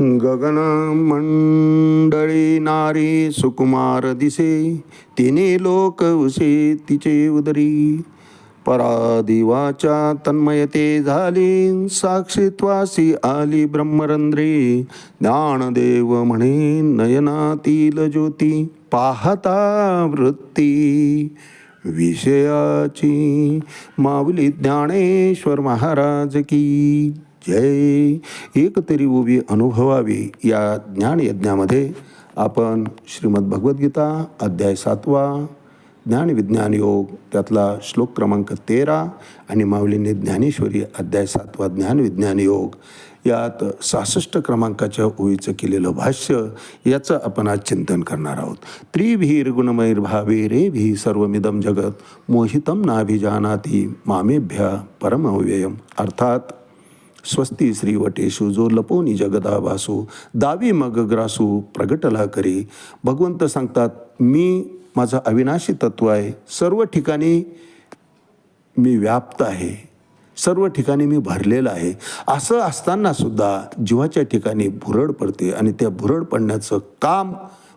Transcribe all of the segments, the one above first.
गगन मंडळी नारी सुकुमार दिसे तिने लोक उसे तिचे उदरी. परादिवाच्या तन्मयते झाली साक्षीत्वासी आली ब्रह्मरंध्रे. ज्ञानदेव म्हणे नयनातील ज्योती पाहता वृत्ती. विषयाची माऊली ज्ञानेश्वर महाराज की जय. एक तरी उभी अनुभवावी या ज्ञानयज्ञामध्ये आपण श्रीमद भगवद्गीता अध्याय सातवा ज्ञान विज्ञान योग त्यातला श्लोक क्रमांक तेरा आणि माऊलीने ज्ञानेश्वरी अध्याय सातवा ज्ञान विज्ञान योग यात सहासष्ट क्रमांकाच्या ओळीचं केलेलं भाष्य याचं आपण आज चिंतन करणार आहोत. त्रिभीर गुणमैर्भावे रे भी सर्वमिदम जगत मोहितम नाभिजानाती मामेभ्या परमव्ययम. अर्थात स्वस्ती श्रीवटेशू जो लपोनी जगदा वासू दावी मग ग्रासू प्रगटला करी. भगवंत सांगतात मी माझं अविनाशी तत्व आहे. सर्व ठिकाणी मी व्याप्त आहे. सर्व ठिकाणी मी भरलेलं आहे. असं असताना सुद्धा जीवाच्या ठिकाणी भुरळ पडते आणि त्या भुरळ पडण्याचं काम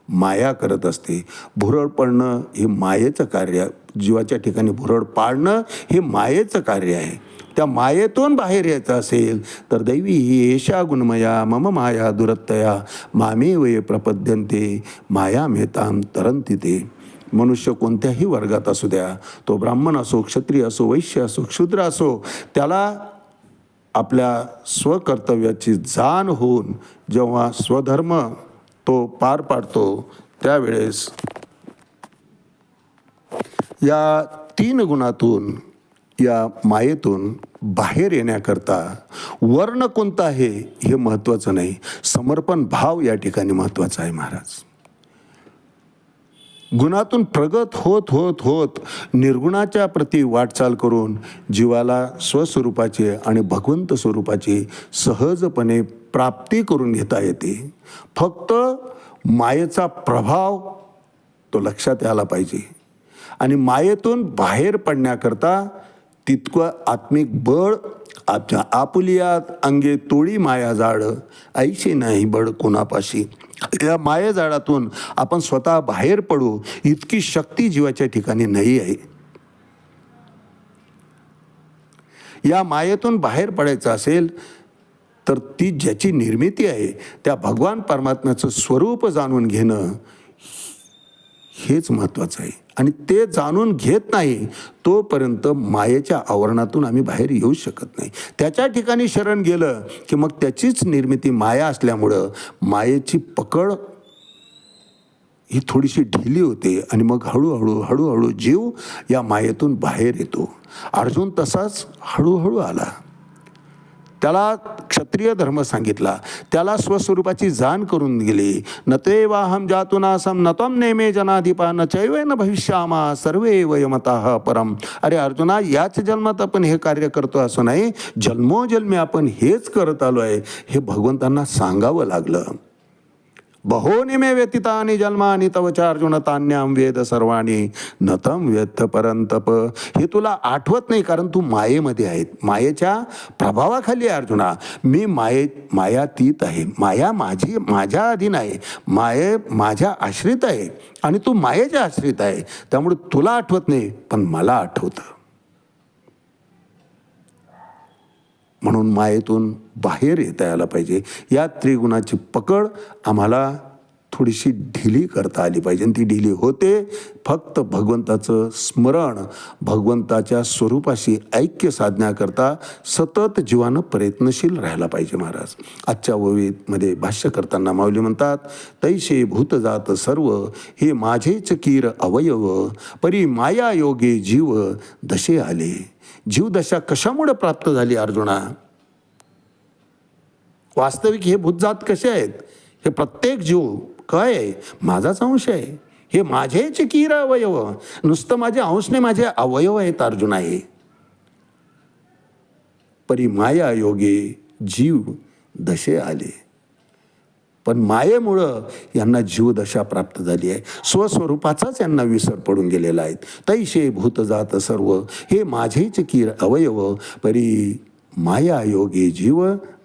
माया करत असते. भुरळ पडणं हे मायेचं कार्य जीवाच्या ठिकाणी भुरळ पाडणं हे मायेचं कार्य आहे. त्या मायेतून बाहेर यायचं असेल तर दैवी ही एषा गुणमया मम माया दुरत्तया मामे वये प्रपद्यंते माया मेताम तरंती ते मनुष्य कोणत्याही वर्गात असू द्या तो ब्राह्मण असो क्षत्रिय असो वैश्य असो क्षुद्र असो त्याला आपल्या स्वकर्तव्याची जाण होऊन जेव्हा स्वधर्म तो पार पाडतो त्यावेळेस या तीन गुणातून या मायेतून बाहेर येण्याकरता वर्ण कोणता आहे हे महत्त्वाचं नाही. समर्पण भाव या ठिकाणी महत्त्वाचा आहे महाराज. गुणातून प्रगत होत होत होत निर्गुणाच्या प्रती वाटचाल करून जीवाला स्वस्वरूपाचे आणि भगवंत स्वरूपाची सहजपणे प्राप्ती करून घेता येते. फक्त मायेचा प्रभाव तो लक्षात यायला पाहिजे. आणि मायेतून बाहेर पडण्याकरता तितकं आत्मिक बळ आपल्या आपुलियात अंगे तोळी माया जाड ऐशी नाही बळ कोणापाशी. या माया जाळातून आपण स्वतः बाहेर पडू इतकी शक्ती जीवाच्या ठिकाणी नाही आहे. या मायेतून बाहेर पडायचं असेल तर ती ज्याची निर्मिती आहे त्या भगवान परमात्म्याचं स्वरूप जाणून घेणं हेच महत्त्वाचं आहे. आणि ते जाणून घेत नाही तोपर्यंत मायेच्या आवरणातून आम्ही बाहेर येऊ शकत नाही. त्याच्या ठिकाणी शरण गेलं की मग त्याचीच निर्मिती माया असल्यामुळं मायेची पकड ही थोडीशी ढिली होते आणि मग हळूहळू हळूहळू जीव या मायेतून बाहेर येतो. अर्जुन तसाच हळूहळू आला. त्याला क्षत्रिय धर्म सांगितला. त्याला स्वस्वरूपाची जाण करून गेली न ते वाहम जातुनासम न नेमे जनाधिपा न चैवे न भविष्यामा सर्वे वयमता परम. अरे अर्जुना याच जन्मात आपण हे कार्य करतो असं नाही. जन्मोजन्मी आपण हेच करत आलो आहे हे भगवंतांना सांगावं लागलं. बहोनि मे व्यतीतानि जन्मानी तवचार्जुन तान्याम वेद सर्वाणी नतम व्यथ परंतप हे तुला आठवत नाही कारण तू मायेमध्ये आहेत. मायेच्या प्रभावाखाली आहे अर्जुना. मी माये मायातीत आहे. माया माझी माझ्या अधीन आहे. माये माझ्या आश्रित आहे. आणि तू मायेच्या आश्रित आहे. त्यामुळे तुला आठवत नाही पण मला आठवतं. म्हणून मायेतून बाहेर येता यायला पाहिजे. या त्रिगुणाची पकड आम्हाला थोडीशी ढिली करता आली पाहिजे. आणि ती ढिली होते फक्त भगवंताचं स्मरण भगवंताच्या स्वरूपाशी ऐक्य साधण्याकरता सतत जीवानं प्रयत्नशील राहायला पाहिजे महाराज. आजच्या ओवीमध्ये भाष्य करताना माऊली म्हणतात तैशे भूतजात सर्व हे माझेच कीर अवयव परी माया योगे जीव दशे आले. जीवदशा कशामुळे प्राप्त झाली अर्जुना? वास्तविक हे भूतजात कसे आहेत? हे प्रत्येक जीव काय आहे? माझाच अंश आहे. हे माझेच कीर अवयव. नुसतं माझे अंश नाही माझे अवयव आहेत अर्जुन आहे परी माया योगे जीव दशे आले. पण मायेमुळं यांना जीवदशा प्राप्त झाली आहे. स्वस्वरूपाचाच यांना विसर पडून गेलेला आहे. तैशे भूतजात सर्व. हे माझेच कीर अवयव. परी माया योगे जीव